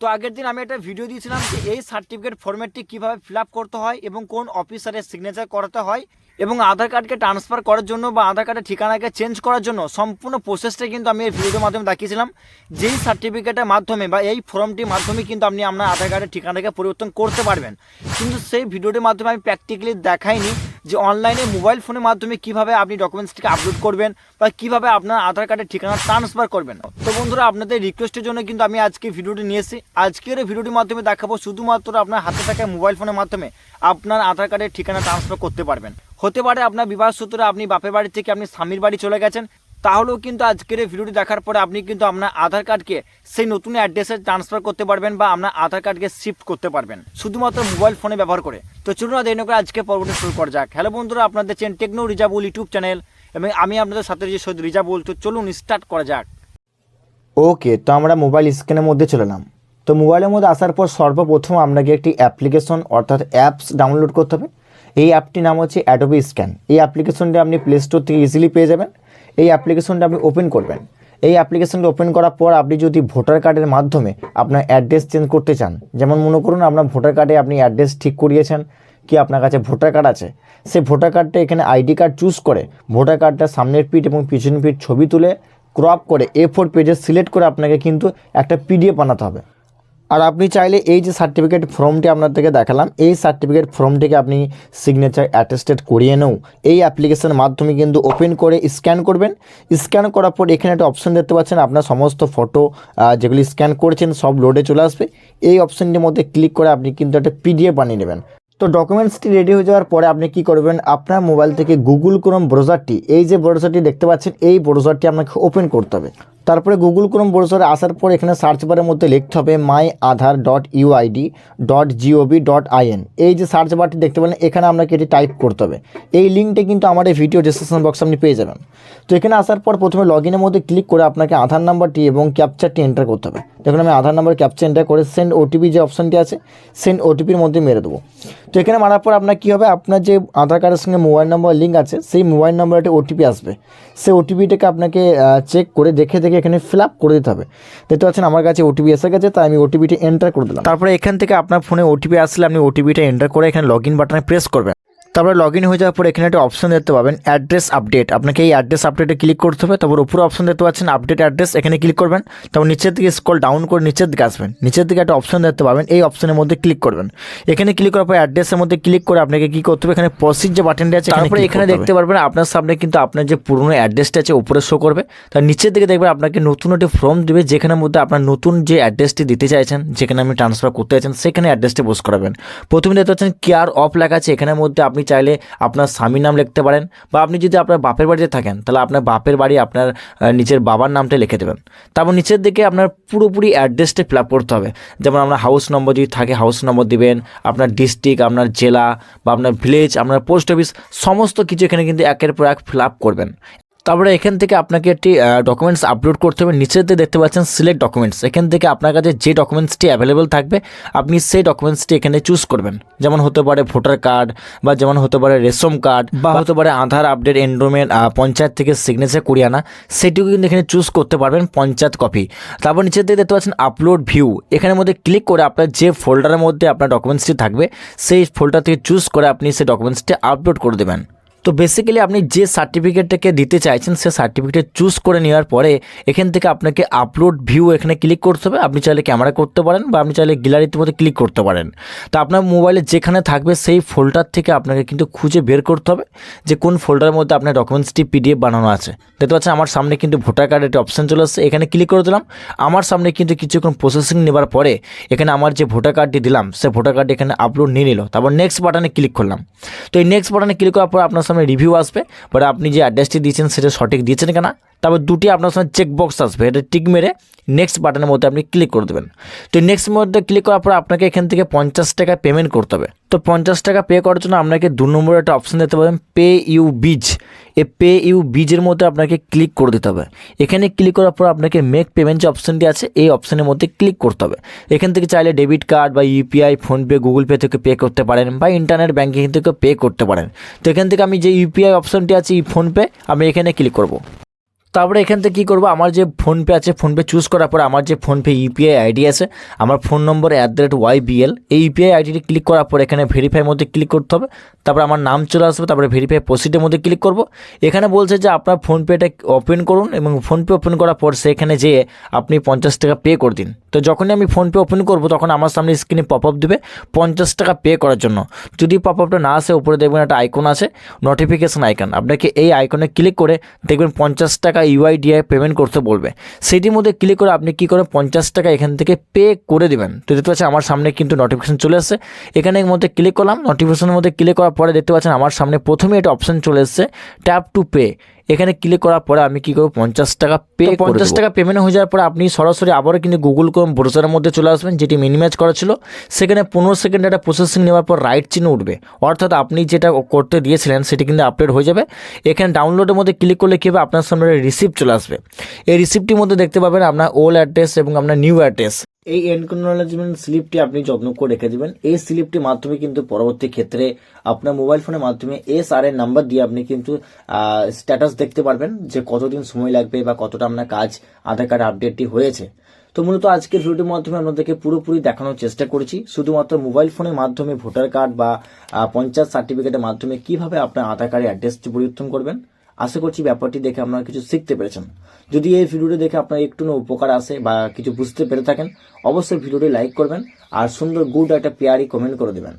তো আগের দিন আমি একটা ভিডিও দিয়েছিলাম যে এই সার্টিফিকেট ফরম্যাটটি কীভাবে ফিল করতে হয় এবং কোন অফিসারের সিগনেচার করাতে হয় এবং আধার কার্ডকে ট্রান্সফার করার জন্য বা আধার কার্ডের ঠিকানাকে চেঞ্জ করার জন্য সম্পূর্ণ প্রসেসটা কিন্তু আমি এই ভিডিওর মাধ্যমে দেখিয়েছিলাম। যেই সার্টিফিকেটের মাধ্যমে বা এই ফর্মটির মাধ্যমে কিন্তু আপনি আপনার আধার কার্ডের ঠিকানাকে পরিবর্তন করতে পারবেন। কিন্তু সেই ভিডিওটির মাধ্যমে আমি প্র্যাকটিক্যালি দেখাইনি। যে অনলাইনে মোবাইল ফোনের মাধ্যমে কীভাবে আপনি ডকুমেন্টসটিকে আপলোড করবেন বা কীভাবে আপনার আধার কার্ডের ঠিকানা ট্রান্সফার করবেন। তো বন্ধুরা, আপনাদের রিকোয়েস্টের জন্য কিন্তু আমি আজকে ভিডিওটি নিয়ে এসেছি। আজকের ভিডিওটির মাধ্যমে দেখাবো শুধুমাত্র আপনার হাতে থাকা মোবাইল ফোনের মাধ্যমে আপনার আধার কার্ডের ঠিকানা ট্রান্সফার করতে পারবেন। হতে পারে আপনার বিবাহ সূত্রে আপনি বাপের বাড়ি থেকে আপনি স্বামীর বাড়ি চলে গেছেন। তাহলেও কিন্তু আজকের এই ভিডিওটি দেখার পরে আপনি কিন্তু আপনার আধার কার্ডকে সেই নতুন অ্যাড্রেসে ট্রান্সফার করতে পারবেন বা আপনার আধার কার্ডকে শিফট করতে পারবেন, শুধুমাত্র মোবাইল ফোনে ব্যবহার করে। তো চলুন না, দেরি করে আজকে পর্বটি শুরু করা যাক। হ্যালো বন্ধুরা, আপনাদের চেন টেকনো রিজাবুল ইউটিউব চ্যানেল এবং আমি আপনাদের সাথে যে সৈয়দ রিজাবুল। তো চলুন স্টার্ট করা যাক। ওকে তো আমরা মোবাইল স্ক্রিনের মধ্যে চলে এলাম। তো মোবাইলের মধ্যে আসার পর সর্বপ্রথম আপনাকে একটি অ্যাপ্লিকেশন অর্থাৎ অ্যাপস ডাউনলোড করতে হবে। এই অ্যাপটির নাম হচ্ছে অ্যাডোবি স্ক্যান এই অ্যাপ্লিকেশনটি আপনি প্লে স্টোর থেকে ইজিলি পেয়ে যাবেন। এই অ্যাপ্লিকেশনটা আপনি ওপেন করবেন। এই অ্যাপ্লিকেশনটা ওপেন করার পর আপনি যদি ভোটার কার্ডের মাধ্যমে আপনার অ্যাড্রেস চেঞ্জ করতে চান, যেমন মনে করুন আপনার ভোটার কার্ডে আপনি অ্যাড্রেস ঠিক করিয়েছেন, কি আপনার কাছে ভোটার কার্ড আছে, সেই ভোটার কার্ডটা এখানে আইডি কার্ড চুজ করে ভোটার কার্ডটা সামনের পিঠ এবং পিছনের পিঠ ছবি তুলে ক্রপ করে এ ফোর পেজে সিলেক্ট করে আপনাকে কিন্তু একটা পিডিএফ বানাতে হবে। আর আপনি চাইলে এই যে সার্টিফিকেট ফর্মটি আপনাদেরকে দেখালাম, এই সার্টিফিকেট ফর্মটিকে আপনি সিগনেচার অ্যাটেস্টেড করিয়ে নেও। এই অ্যাপ্লিকেশনের মাধ্যমে কিন্তু ওপেন করে স্ক্যান করবেন। স্ক্যান করার পর এখানে একটা অপশন দেখতে পাচ্ছেন, আপনার সমস্ত ফটো যেগুলি স্ক্যান করেছেন সব লোডে চলে আসবে। এই অপশনটির মধ্যে ক্লিক করে আপনি কিন্তু একটা পিডিএফ বানিয়ে নেবেন। তো ডকুমেন্টসটি রেডি হয়ে যাওয়ার পরে আপনি কি করবেন? আপনার মোবাইল থেকে গুগল ক্রোম ব্রাউজারটি এই যে ব্রাউজারটি দেখতে পাচ্ছেন, এই ব্রাউজারটি আপনাকে ওপেন করতে হবে। তারপরে গুগল ক্রোম ব্রাউজারে আসার পর এখানে সার্চ বারের মধ্যে লিখতে হবে my Aadhaar dot UID dot GOV dot IN এই যে সার্চ বারটি দেখতে পেলেন, এখানে আপনাকে এটি টাইপ করতে হবে। এই লিঙ্কটি কিন্তু আমার এই ভিডিও ডিসক্রিপশন বক্সে আপনি পেয়ে যাবেন। তো এখানে আসার পর প্রথমে লগ ইনের মধ্যে ক্লিক করে আপনাকে আধার নাম্বারটি এবং ক্যাপচারটি এন্টার করতে হবে। দেখুন, আমি আধার নাম্বার ক্যাপচার এন্টার করে সেন্ড ওটিপি যে অপশনটি আছে সেন্ড ওটিপির মধ্যে মেরে দেবো। তো এখানে মারার পর আপনার কী হবে? আপনার যে আধার কার্ডের সঙ্গে মোবাইল নম্বর লিঙ্ক আছে, সেই মোবাইল নম্বরে একটা ওটিপি আসবে। সেই ওটিপিটাকে আপনাকে চেক করে দেখে দেখে এখানে ফিল আপ করে দিতে হবে। দেখতে পাচ্ছেন আমার কাছে ওটিপি এসে গেছে, তাই আমি ওটিপিটা এন্টার করে দিলাম। তারপরে এখান থেকে আপনার ফোনে ওটিপি আসলে আপনি ওটিপিটা এন্টার করে এখানে লগ ইন বাটনে প্রেস করবেন। তারপরে লগ ইন হয়ে যাওয়ার পর এখানে একটা অপশন দেখতে পাবেন অ্যাড্রেস আপডেট আপনাকে এই অ্যাড্রেস আপডেটে ক্লিক করতে হবে তারপর উপরে অপশন দেখতে পাচ্ছেন আপডেট অ্যাড্রেস এখানে ক্লিক করবেন। তারপর নিচের দিকে স্ক্রল ডাউন করে নিচের দিকে আসবেন। নিচের দিকে একটা অপশন দেখতে পাবেন এই অপশনের মধ্যে ক্লিক করবেন। এখানে ক্লিক করার পর অ্যাড্রেসের মধ্যে ক্লিক করে আপনাকে কি করতে হবে এখানে প্রসিড যে বাটনটা আছে তারপরে এখানে দেখতে পারবেন আপনার সামনে কিন্তু আপনার যে পুরনো অ্যাড্রেসটা আছে উপরে শো করবে। তার নিচের দিকে দেখবেন আপনাকে নতুন একটি ফর্ম দেবে যেখানের মধ্যে আপনার নতুন যে অ্যাড্রেসটি দিতে চাইছেন যেখানে আপনি ট্রান্সফার করতে চাইছেন সেখানে অ্যাড্রেসটি পোস্ট করাবেন। প্রথমে দেখতে পাচ্ছেন কেয়ার অফ লেখা আছে এখানের মধ্যে আপনি চাইলে আপনার স্বামীর নাম লিখতে পারেন বা আপনি যদি আপনার বাপের বাড়িতে থাকেন, তাহলে আপনার বাপের বাড়ি আপনার নিজের বাবার নামটা লিখে দেবেন। তারপর নিচের দিকে আপনার পুরোপুরি অ্যাড্রেসটা ফিল করতে হবে। যেমন আপনার হাউস নম্বর যদি থাকে হাউস নম্বর দিবেন, আপনার ডিস্ট্রিক্ট আপনার জেলা বা আপনার ভিলেজ আপনার পোস্ট অফিস সমস্ত কিছু এখানে কিন্তু একের পর এক ফিল করবেন। তারপরে এখান থেকে আপনাকে একটি ডকুমেন্টস আপলোড করতে হবে। নিচেতে দেখতে পাচ্ছেন সিলেক্ট ডকুমেন্টস এখান থেকে আপনার কাছে যে ডকুমেন্টসটি অ্যাভেলেবেল থাকবে আপনি সেই ডকুমেন্টসটি এখানে চুজ করবেন। যেমন হতে পারে ভোটার কার্ড বা যেমন হতে পারে রেশন কার্ড বা হতে পারে আধার আপডেট এনরোলমেন্ট পঞ্চায়েত থেকে সিগনেচার করিয়ে আনা। সেটিও কিন্তু এখানে চুজ করতে পারবেন পঞ্চায়েত কপি তারপর নিচের দিকে দেখতে পাচ্ছেন আপলোড ভিউ এখানের মধ্যে ক্লিক করে আপনার যে ফোল্ডারের মধ্যে আপনার ডকুমেন্টসটি থাকবে সেই ফোল্ডার থেকে চুজ করে আপনি সেই ডকুমেন্টসটি আপলোড করে দেবেন। তো বেসিক্যালি আপনি যে সার্টিফিকেটটাকে দিতে চাইছেন, সে সার্টিফিকেট চুজ করে নেওয়ার পরে এখান থেকে আপনাকে আপলোড ভিউ এখানে ক্লিক করতে হবে। আপনি চাইলে ক্যামেরা করতে পারেন বা আপনি চাইলে গ্যালারিতে মধ্যে ক্লিক করতে পারেন। তো আপনার মোবাইলে যেখানে থাকবে, সেই ফোল্ডার থেকে আপনাকে কিন্তু খুঁজে বের করতে হবে যে কোন ফোল্ডারের মধ্যে আপনার ডকুমেন্টসটি পিডিএফ বানানো আছে। দেখতে পাচ্ছেন আমার সামনে কিন্তু ভোটার কার্ডের একটা অপশান চলে আসছে। এখানে ক্লিক করে দিলাম। আমার সামনে কিন্তু কিছুক্ষণ প্রসেসিং নেবার পরে এখানে আমার যে ভোটার কার্ডটি দিলাম, সে ভোটার কার্ডটি এখানে আপলোড নিয়ে নিল। তারপর নেক্সট বাটনে ক্লিক করলাম। তো এই নেক্সট বাটনে ক্লিক করার পর আপনার সামনে রিভিউ আসবে বাট আপনি যে অ্যাড্রেসটি দিয়েছেন সেটা সঠিক দিয়েছেন কিনা তারপর দুটি আপনার সামনে চেক বক্স আসবে, এটা টিক মেরে নেক্সট বাটনের মধ্যে আপনি ক্লিক করে দেবেন। তো নেক্সট মধ্যে ক্লিক করার পর আপনাকে এখান থেকে পঞ্চাশ টাকা পেমেন্ট করতে হবে। তো পঞ্চাশ টাকা পে করার জন্য আপনাকে দু নম্বরে একটা অপশান দিতে পারেন পে ইউ বিজ এ পে ইউ বিজের মধ্যে আপনাকে ক্লিক করে দিতে হবে। এখানে ক্লিক করার পর আপনাকে মেক পেমেন্ট যে অপশানটি আছে, এই অপশনের মধ্যে ক্লিক করতে হবে। এখান থেকে চাইলে ডেবিট কার্ড বা ইউপিআই ফোনপে গুগল পে থেকে পে করতে পারেন বা ইন্টারনেট ব্যাঙ্কিং থেকে পে করতে পারেন। তো এখান থেকে আমি যে ইউপিআই অপশনটি আছে ই ফোনপে আমি এখানে ক্লিক করব। তারপরে এখান থেকে কী করব? আমার যে ফোনপে আছে, ফোনপে চুজ করার পরে আমার যে ফোনপে ইউপিআই আইডি আছে, আমার phone number at the rate Y BL এই ইউপিআই আইডিটি ক্লিক করার পর এখানে ভেরিফাইয়ের মধ্যে ক্লিক করতে হবে। তারপরে আমার নাম চলে আসবে, তারপরে ভেরিফাই প্রসিডের মধ্যে ক্লিক করব। এখানে বলছে যে আপনার ফোনপেটা ওপেন করুন এবং ফোনপে ওপেন করার পর সেখানে যেয়ে আপনি পঞ্চাশ টাকা পে করে দিন। তো যখনই আমি ফোনপে ওপেন করব, তখন আমার সামনে স্ক্রিনে পপ আপ দেবে পঞ্চাশ টাকা পে করার জন্য। যদি পপ আপটা না আসে, উপরে দেখবেন একটা আইকন আছে নোটিফিকেশন আইকন আপনাকে এই আইকনে ক্লিক করে দেখবেন পঞ্চাশ টাকা ইউআইডিআই পেমেন্ট করতে বলবে। সেটির মধ্যে ক্লিক করে আপনি কি করে পঞ্চাশ টাকা এখান থেকে পে করে দেবেন। তো দেখতে পাচ্ছেন আমার সামনে কিন্তু নোটিফিকেশান চলে আসছে। এখানে মধ্যে ক্লিক করলাম। নোটিফিকেশনের মধ্যে ক্লিক করার পরে দেখতে পাচ্ছেন আমার সামনে প্রথমে এটা অপশান চলে এসছে ট্যাপ টু পে এখানে ক্লিক করার পরে আমি কি করব? পঞ্চাশ টাকা পে পঞ্চাশ টাকা পেমেন্ট হয়ে যাওয়ার পরে আপনি সরাসরি আবারও কিন্তু গুগল ক্রোম ব্রাউজারের মধ্যে চলে আসবেন যেটি মিনিমাইজ করা ছিল। সেখানে পনেরো সেকেন্ড একটা প্রসেসিং নেওয়ার পর রাইট চিহ্ন উঠবে। অর্থাৎ আপনি যেটা করতে দিয়েছিলেন সেটি কিন্তু আপডেট হয়ে যাবে। এখানে ডাউনলোডের মধ্যে ক্লিক করলে কী হবে? আপনার সামনে রিসিপ্ট চলে আসবে। এই রিসিপ্টটির মধ্যে দেখতে পাবেন আপনার ওল্ড অ্যাড্রেস এবং আপনার নিউ অ্যাড্রেস এই এনকোনলেজমেন্ট স্লিপটি আপনি যত্ন করে রেখে দেবেন। এই স্লিপটির মাধ্যমে কিন্তু পরবর্তী ক্ষেত্রে আপনার মোবাইল ফোনের মাধ্যমে এস আর এর নাম্বার দিয়ে আপনি কিন্তু স্ট্যাটাস দেখতে পারবেন যে কতদিন সময় লাগবে বা কতটা আপনার কাজ, আধার কার্ড আপডেটটি হয়েছে। তো মূলত আজকের ভিডিওটির মাধ্যমে আপনাদেরকে পুরোপুরি দেখানোর চেষ্টা করেছি, শুধুমাত্র মোবাইল ফোনের মাধ্যমে ভোটার কার্ড বা পঞ্চায়েত সার্টিফিকেটের মাধ্যমে কীভাবে আপনার আধার কার্ডের অ্যাড্রেসটি পরিবর্তন করবেন। আশা করছি ব্যাপারটি দেখে আপনারা কিছু শিখতে পেরেছেন। যদি এই ভিডিওটি দেখে আপনার একটু উপকার আসে বা কিছু বুঝতে পেরে থাকেন, অবশ্যই ভিডিওটি লাইক করবেন আর সুন্দর গুড একটা পেয়ারি কমেন্ট করে দেবেন।